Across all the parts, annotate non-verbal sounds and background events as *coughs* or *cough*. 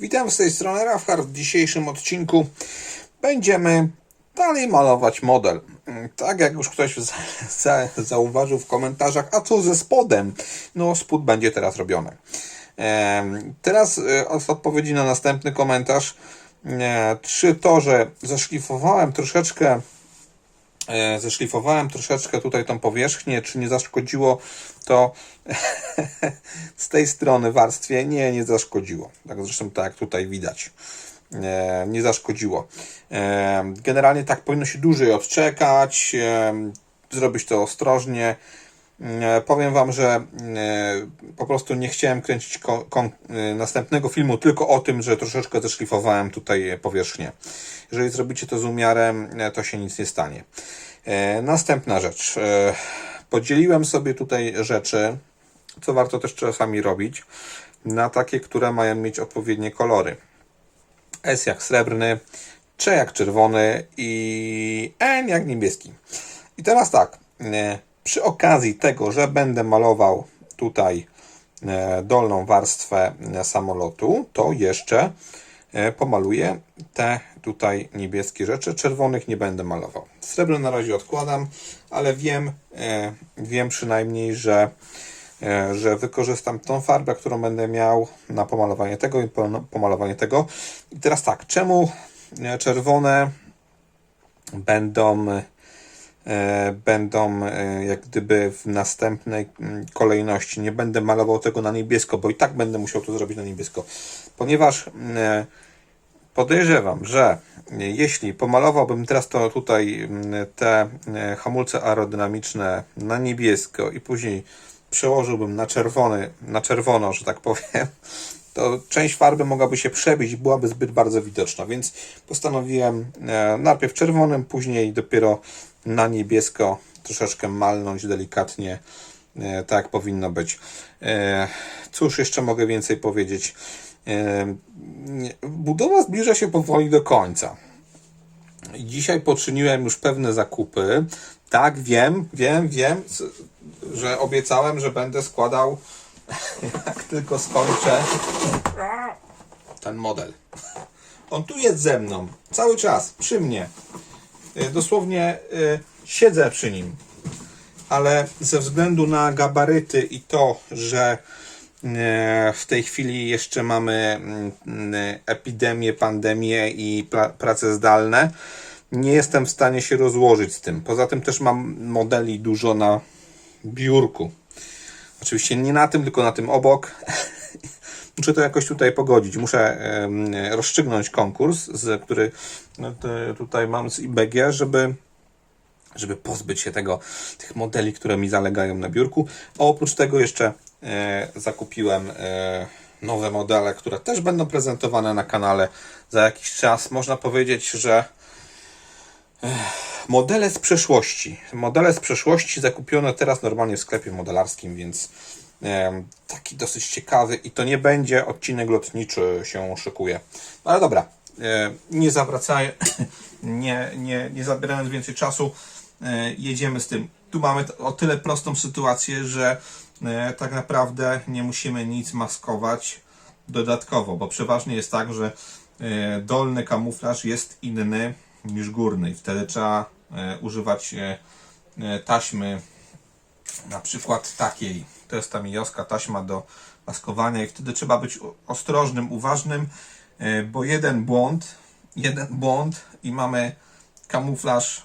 Witam z tej strony Rafhard. W dzisiejszym odcinku będziemy dalej malować model. Tak jak już ktoś za, za, zauważył w komentarzach, a co ze spodem? No, spód będzie teraz robiony. Em, Teraz e, od odpowiedzi na następny komentarz. E, Czy to, że zaszlifowałem troszeczkę e, zeszlifowałem troszeczkę tutaj tą powierzchnię, czy nie zaszkodziło to *laughs* z tej strony warstwie? Nie, nie zaszkodziło. Tak zresztą tak jak tutaj widać. E, nie zaszkodziło. E, Generalnie tak powinno się dłużej odczekać, e, zrobić to ostrożnie. E, Powiem Wam, że e, po prostu nie chciałem kręcić e, następnego filmu tylko o tym, że troszeczkę zeszlifowałem tutaj powierzchnię. Jeżeli zrobicie to z umiarem, e, to się nic nie stanie. Następna rzecz. Podzieliłem sobie tutaj rzeczy, co warto też czasami robić, na takie, które mają mieć odpowiednie kolory. S jak srebrny, C jak czerwony i N jak niebieski. I teraz tak, przy okazji tego, że będę malował tutaj e, dolną warstwę e, samolotu, to jeszcze e, pomaluję te tutaj niebieskie rzeczy. Czerwonych nie będę malował. Srebrny na razie odkładam, ale wiem, wiem przynajmniej, że że wykorzystam tą farbę, którą będę miał na pomalowanie tego i po- pomalowanie tego. I teraz tak, czemu czerwone będą będą e, jak gdyby w następnej mm, kolejności. Nie będę malował tego na niebiesko, bo i tak będę musiał to zrobić na niebiesko, ponieważ e, podejrzewam, że jeśli pomalowałbym teraz to tutaj mm, te e, hamulce aerodynamiczne na niebiesko i później przełożyłbym na czerwony, na czerwono, że tak powiem, *laughs* to część farby mogłaby się przebić i byłaby zbyt bardzo widoczna, więc postanowiłem e, najpierw czerwonym, później dopiero na niebiesko troszeczkę malnąć delikatnie, e, tak powinno być. E, Cóż jeszcze mogę więcej powiedzieć? E, Budowa zbliża się powoli do końca. Dzisiaj poczyniłem już pewne zakupy. Tak, wiem, wiem, wiem, że obiecałem, że będę składał, *laughs* jak tylko skończę ten model. On tu jest ze mną, cały czas, przy mnie. Y, Dosłownie y, siedzę przy nim. Ale ze względu na gabaryty i to, że e, w tej chwili jeszcze mamy mm, epidemię, pandemię i pra- prace zdalne, nie jestem w stanie się rozłożyć z tym. Poza tym też mam modeli dużo na biurku. Oczywiście nie na tym, tylko na tym obok. *laughs* Muszę to jakoś tutaj pogodzić. Muszę rozstrzygnąć konkurs, z, który no, tutaj mam z IBG, żeby żeby pozbyć się tego, tych modeli, które mi zalegają na biurku. A oprócz tego jeszcze e, zakupiłem e, nowe modele, które też będą prezentowane na kanale za jakiś czas. Można powiedzieć, że e, modele z przeszłości. Modele z przeszłości zakupione teraz normalnie w sklepie modelarskim, więc taki dosyć ciekawy i to nie będzie odcinek lotniczy się szykuje. Ale dobra, nie zawracaj, *coughs* nie, nie, nie zabierając więcej czasu, jedziemy z tym. Tu mamy o tyle prostą sytuację, że tak naprawdę nie musimy nic maskować dodatkowo, bo przeważnie jest tak, że dolny kamuflaż jest inny niż górny i wtedy trzeba używać taśmy na przykład takiej, to jest ta mijowska taśma do maskowania i wtedy trzeba być ostrożnym, uważnym, e, bo jeden błąd, jeden błąd i mamy kamuflaż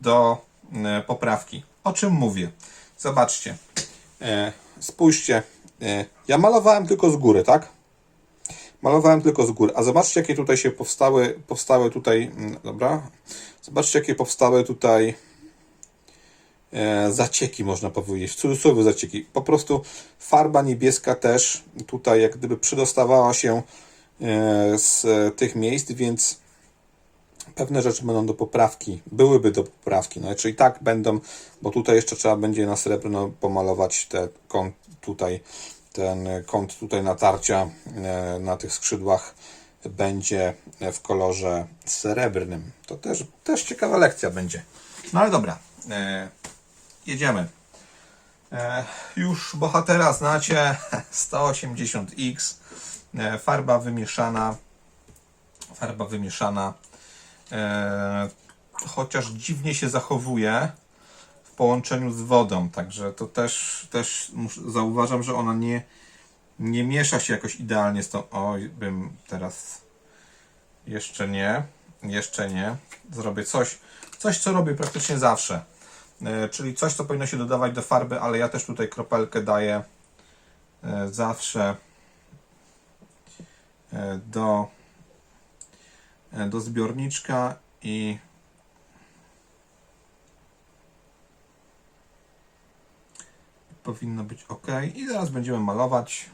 do e, poprawki. O czym mówię? Zobaczcie. E, Spójrzcie. Ja malowałem tylko z góry, tak? Malowałem tylko z góry. A zobaczcie, jakie tutaj się powstały, powstały tutaj, mm, dobra? Zobaczcie, jakie powstały tutaj zacieki, można powiedzieć, w cudzysłowie zacieki. Po prostu farba niebieska też tutaj jak gdyby przydostawała się e, z tych miejsc, więc pewne rzeczy będą do poprawki, byłyby do poprawki, no czyli tak będą, bo tutaj jeszcze trzeba będzie na srebrno pomalować te kąt tutaj, ten kąt tutaj natarcia e, na tych skrzydłach będzie w kolorze srebrnym. To też, też ciekawa lekcja będzie. No ale dobra, e, jedziemy. E, już bohatera znacie, *laughs* 180X. E, farba wymieszana, farba wymieszana, e, chociaż dziwnie się zachowuje w połączeniu z wodą, także to też, też zauważam, że ona nie, nie miesza się jakoś idealnie z tą. Oj, bym teraz jeszcze nie, jeszcze nie. Zrobię coś, coś co robię praktycznie zawsze. E, czyli coś, co powinno się dodawać do farby, ale ja też tutaj kropelkę daję e, zawsze e, do, do zbiorniczka i powinno być ok. I teraz będziemy malować.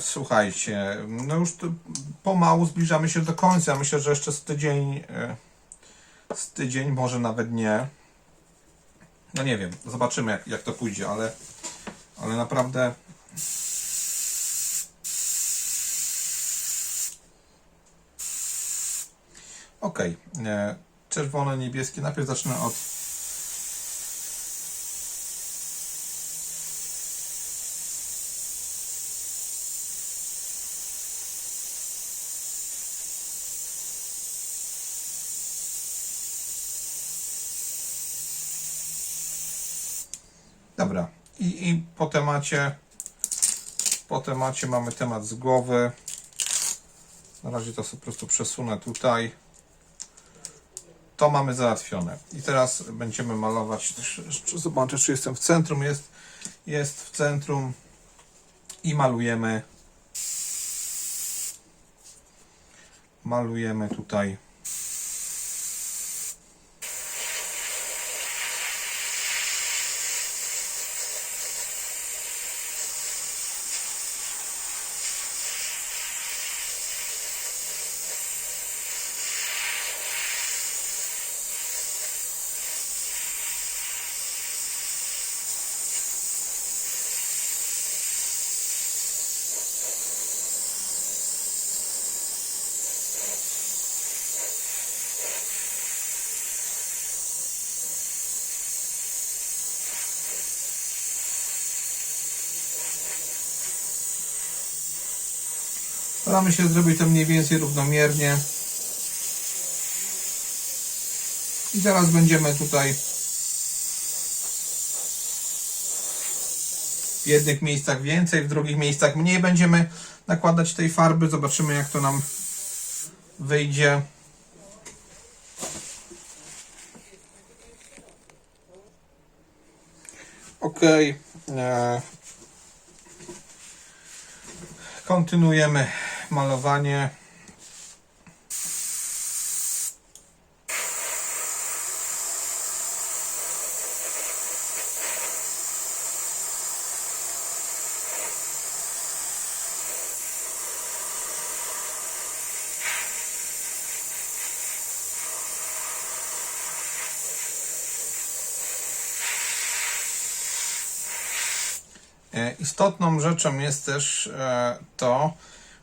Słuchajcie, no już pomału zbliżamy się do końca. Myślę, że jeszcze z tydzień, z tydzień, może nawet nie. No nie wiem, zobaczymy jak, jak to pójdzie, ale, ale naprawdę ok. E, czerwone, niebieskie. Najpierw zacznę od Dobra. I, I po temacie po temacie mamy temat z głowy. Na razie to sobie po prostu przesunę tutaj. To mamy załatwione. I teraz będziemy malować. Zobaczę, czy jestem w centrum. Jest, jest w centrum. I malujemy. Malujemy tutaj. Staramy się zrobić to mniej więcej równomiernie. I teraz będziemy tutaj w jednych miejscach więcej, w drugich miejscach mniej będziemy nakładać tej farby. Zobaczymy jak to nam wyjdzie. Ok. E, Kontynuujemy malowanie. E, Istotną rzeczą jest też e, to,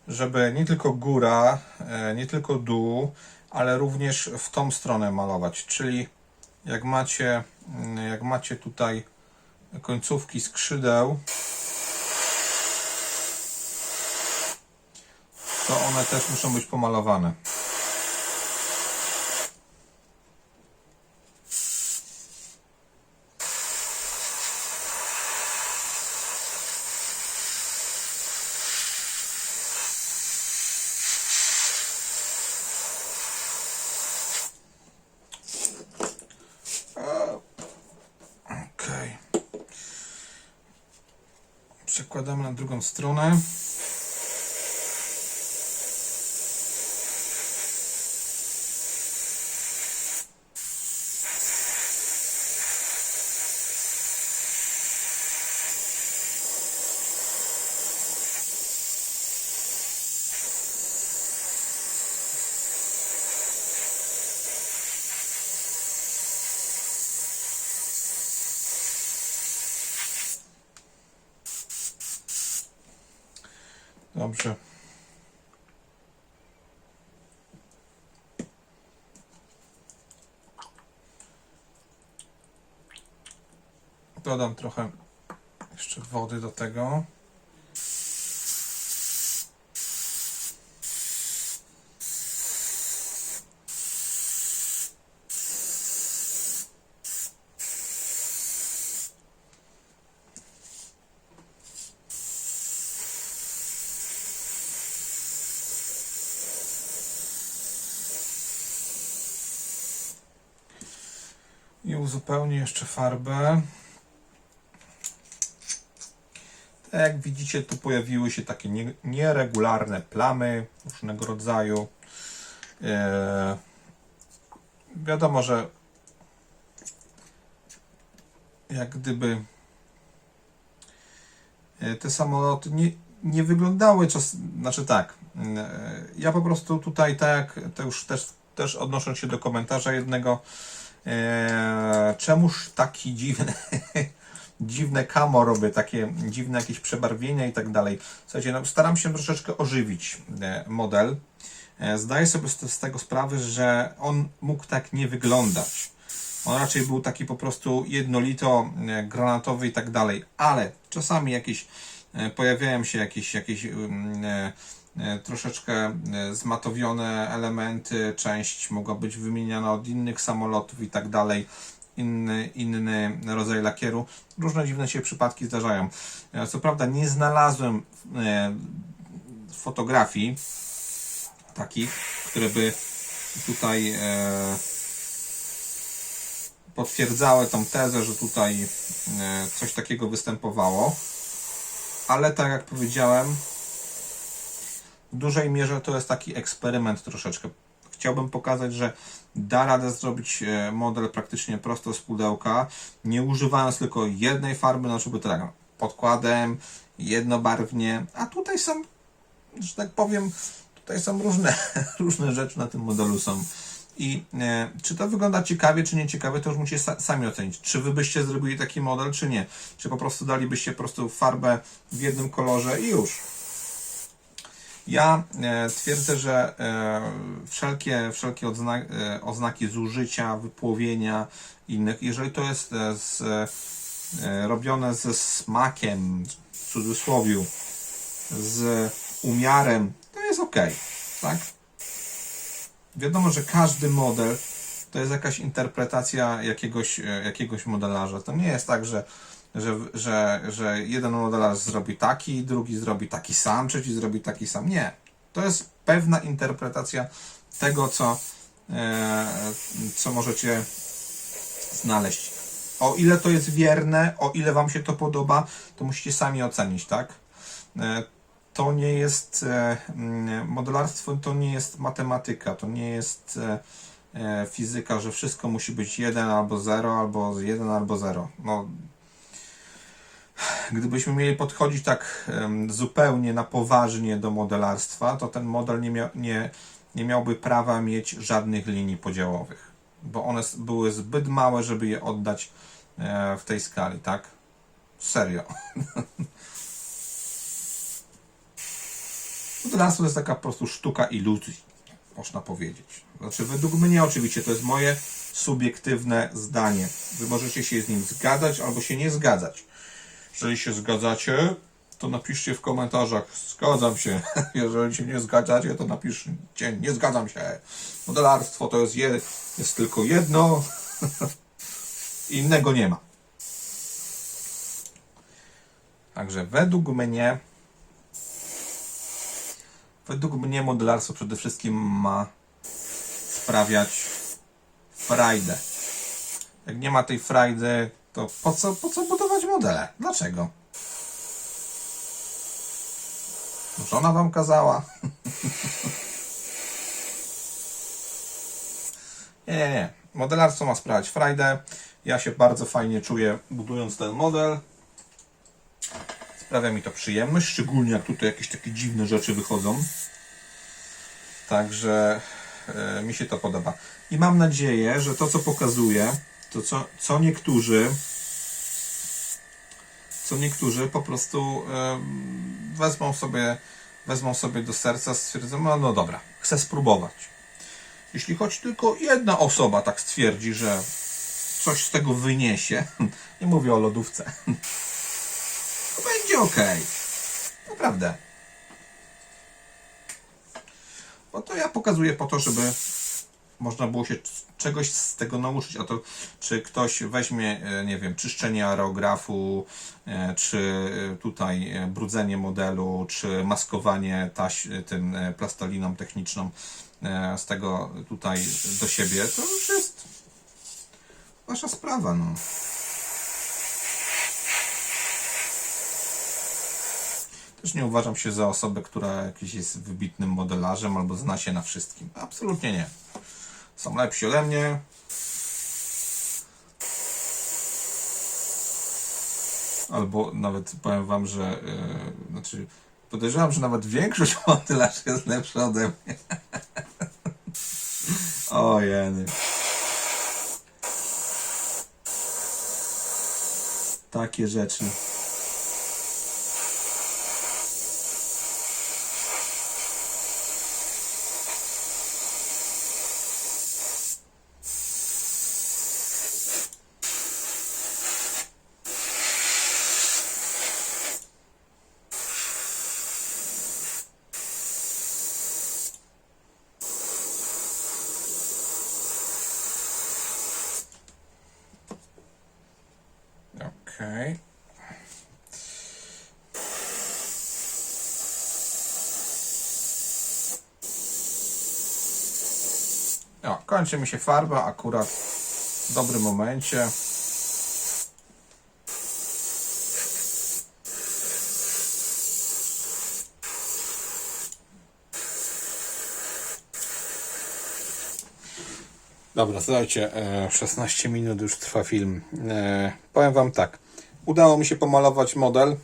żeby nie tylko góra, e, nie tylko dół, ale również w tą stronę malować. Czyli jak macie, mm, jak macie tutaj końcówki skrzydeł, to one też muszą być pomalowane. Przekładamy na drugą stronę. Dobrze. Dodam trochę jeszcze wody do tego. Uzupełnię jeszcze farbę. Tak jak widzicie, tu pojawiły się takie nie, nieregularne plamy różnego rodzaju. E, wiadomo, że jak gdyby e, te samoloty nie, nie wyglądały czas, znaczy tak, e, ja po prostu tutaj tak, to już też, też odnosząc się do komentarza jednego, e, czemuż taki dziwny, *laughs* dziwne kamo robię, takie dziwne jakieś przebarwienia i tak dalej. Słuchajcie, no, staram się troszeczkę ożywić e, model. E, Zdaję sobie z, tego sprawę, że on mógł tak nie wyglądać. On raczej był taki po prostu jednolito e, granatowy i tak dalej, ale czasami jakieś pojawiają się jakieś, jakieś mm, troszeczkę e, zmatowione elementy, część mogła być wymieniana od innych samolotów i tak dalej, inny, inny rodzaj lakieru. Różne dziwne się przypadki zdarzają. E, Co prawda nie znalazłem e, fotografii takich, które by tutaj e, potwierdzały tą tezę, że tutaj e, coś takiego występowało. Ale tak jak powiedziałem, w dużej mierze to jest taki eksperyment troszeczkę. Chciałbym pokazać, że da radę zrobić e, model praktycznie prosto z pudełka, nie używając tylko jednej farby, no żeby to tak podkładem, jednobarwnie, a tutaj są, że tak powiem, tutaj są różne, *laughs* różne rzeczy na tym modelu są. I e, czy to wygląda ciekawie, czy nie ciekawie, to już musicie sa sami ocenić. Czy wy byście zrobili taki model, czy nie. Czy po prostu dalibyście po prostu farbę w jednym kolorze i już. Ja e, twierdzę, że e, wszelkie, wszelkie e, oznaki zużycia, wypłowienia innych, jeżeli to jest z, robione ze smakiem, w cudzysłowie, z umiarem, to jest ok, tak? Wiadomo, że każdy model to jest jakaś interpretacja jakiegoś, jakiegoś modelarza. To nie jest tak, że, że, że, że jeden modelarz zrobi taki, drugi zrobi taki sam, trzeci zrobi taki sam. Nie. To jest pewna interpretacja tego, co, e, co możecie znaleźć. O ile to jest wierne, o ile Wam się to podoba, to musicie sami ocenić, tak? E, to nie jest e, mm, modelarstwo, to nie jest matematyka, to nie jest e, e, fizyka, że wszystko musi być 1 albo 0, albo 1 albo 0. No, gdybyśmy mieli podchodzić tak zupełnie na poważnie do modelarstwa, to ten model nie, mia nie, nie miałby prawa mieć żadnych linii podziałowych, bo one były zbyt małe, żeby je oddać e, w tej skali, tak? Serio. *laughs* Modelarstwo to jest taka po prostu sztuka iluzji, można powiedzieć. Znaczy, według mnie oczywiście to jest moje subiektywne zdanie. Wy możecie się z nim zgadzać albo się nie zgadzać. Jeżeli się zgadzacie, to napiszcie w komentarzach zgadzam się. *laughs* Jeżeli się nie zgadzacie, to napiszcie nie zgadzam się. Modelarstwo to jest, je, jest tylko jedno, *laughs* innego nie ma. Także według mnie według mnie modelarstwo przede wszystkim ma sprawiać frajdę. Jak nie ma tej frajdy, to po co, po co budować modele? Dlaczego? Żona wam kazała? *laughs* nie, nie, nie. Modelarstwo ma sprawiać frajdę. Ja się bardzo fajnie czuję budując ten model. Sprawia mi to przyjemność, szczególnie jak tutaj jakieś takie dziwne rzeczy wychodzą. Także e, mi się to podoba. I mam nadzieję, że to co pokazuję, to co, co niektórzy co niektórzy po prostu em, wezmą sobie wezmą sobie do serca, stwierdzą, no, no dobra, chcę spróbować. Jeśli choć tylko jedna osoba tak stwierdzi, że coś z tego wyniesie, *laughs* nie mówię o lodówce, *laughs* to będzie ok. Naprawdę. Bo to ja pokazuję po to, żeby można było się czegoś z tego nauczyć. A to, czy ktoś weźmie, e, nie wiem, czyszczenie aerografu, e, czy e, tutaj brudzenie modelu, czy maskowanie taś tym plastaliną techniczną z tego tutaj do siebie, to już jest wasza sprawa, no. Też nie uważam się za osobę, która jakiś jest wybitnym modelarzem albo zna się na wszystkim. Absolutnie nie. Są lepsi ode mnie. Albo nawet powiem wam, że yy, znaczy podejrzewam, że nawet większość *laughs* modelarzy jest lepsza ode mnie. *laughs* o jeny. Takie rzeczy. Okej. O, kończy mi się farba akurat w dobrym momencie. Dobra, słuchajcie, e, 16 minut już trwa film. E, Powiem Wam tak. Udało mi się pomalować model.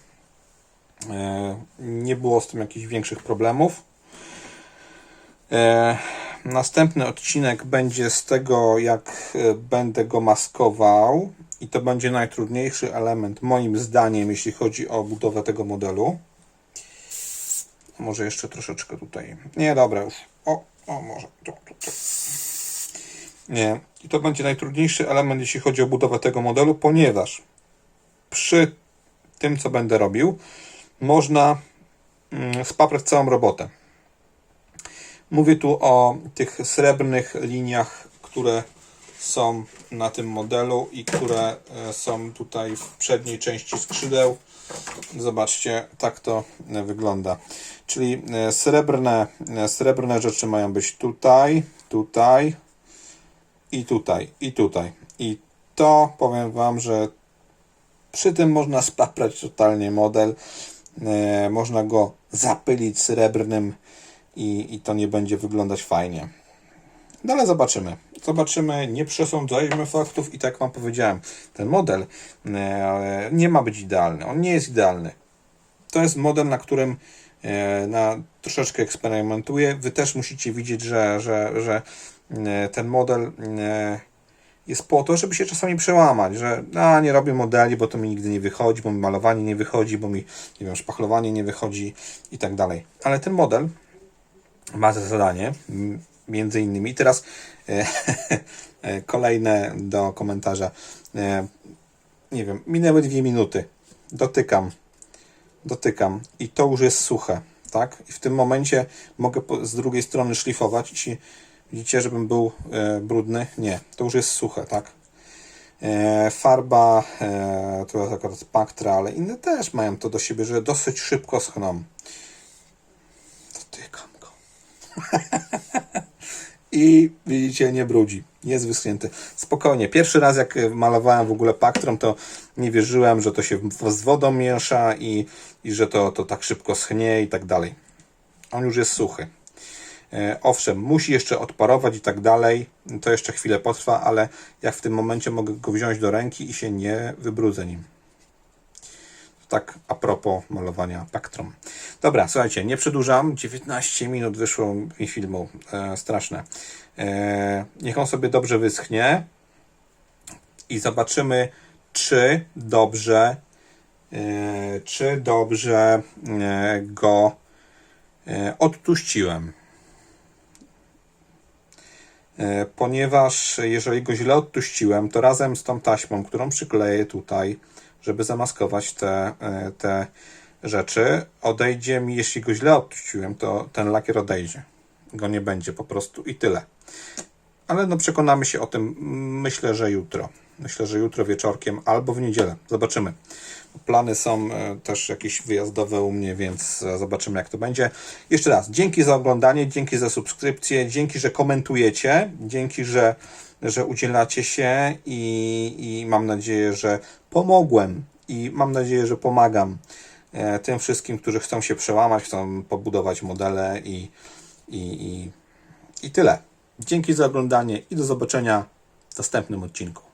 E, Nie było z tym jakichś większych problemów. E, Następny odcinek będzie z tego, jak e, będę go maskował. I to będzie najtrudniejszy element, moim zdaniem, jeśli chodzi o budowę tego modelu. Może jeszcze troszeczkę tutaj. Nie, dobra, już. O, o, może. Nie. I to będzie najtrudniejszy element, jeśli chodzi o budowę tego modelu, ponieważ przy tym, co będę robił, można mm, spaprać całą robotę. Mówię tu o tych srebrnych liniach, które są na tym modelu i które e, są tutaj w przedniej części skrzydeł. Zobaczcie, tak to e, wygląda. Czyli e, srebrne, srebrne rzeczy mają być tutaj, tutaj, i tutaj, i tutaj. I to powiem Wam, że przy tym można spaprać totalnie model. E, można go zapylić srebrnym i, i to nie będzie wyglądać fajnie. No ale zobaczymy. Zobaczymy, nie przesądzajmy faktów i tak Wam powiedziałem, ten model e, nie ma być idealny. On nie jest idealny. To jest model, na którym e, na, troszeczkę eksperymentuję. Wy też musicie widzieć, że, że, że ten model jest po to, żeby się czasami przełamać, że a, nie robię modeli, bo to mi nigdy nie wychodzi, bo mi malowanie nie wychodzi, bo mi nie wiem, szpachlowanie nie wychodzi i tak dalej. Ale ten model ma za zadanie, między innymi, teraz e, *laughs* e, kolejne do komentarza. E, nie wiem, minęły dwie minuty. Dotykam dotykam i to już jest suche, tak? I w tym momencie mogę po- z drugiej strony szlifować. Jeśli widzicie, żebym był e, brudny, nie, to już jest suche, tak? E, farba, e, to jest akurat Spectra, ale inne też mają to do siebie, że dosyć szybko schną. Dotykam go. *laughs* I widzicie, nie brudzi. Jest wyschnięty. Spokojnie. Pierwszy raz, jak malowałem w ogóle paktrom, to nie wierzyłem, że to się z wodą miesza i, i że to, to tak szybko schnie i tak dalej. On już jest suchy. E, Owszem, musi jeszcze odparować i tak dalej. To jeszcze chwilę potrwa, ale jak w tym momencie mogę go wziąć do ręki i się nie wybrudzę nim. Tak a propos malowania paktrom. Dobra, słuchajcie, nie przedłużam. 19 minut wyszło mi filmu. E, straszne. E, niech on sobie dobrze wyschnie i zobaczymy, czy dobrze, e, czy dobrze e, go e, odtuściłem. E, Ponieważ jeżeli go źle odtuściłem, to razem z tą taśmą, którą przykleję tutaj, żeby zamaskować te, e, te rzeczy, odejdzie mi, jeśli go źle odtuściłem, to ten lakier odejdzie. Go nie będzie po prostu i tyle. Ale no przekonamy się o tym, myślę, że jutro. Myślę, że jutro wieczorkiem albo w niedzielę. Zobaczymy. Plany są e, też jakieś wyjazdowe u mnie, więc e, zobaczymy jak to będzie. Jeszcze raz, dzięki za oglądanie, dzięki za subskrypcję, dzięki, że komentujecie, dzięki, że że udzielacie się i, i mam nadzieję, że pomogłem i mam nadzieję, że pomagam e, tym wszystkim, którzy chcą się przełamać, chcą pobudować modele i, i, i, i tyle. Dzięki za oglądanie i do zobaczenia w następnym odcinku.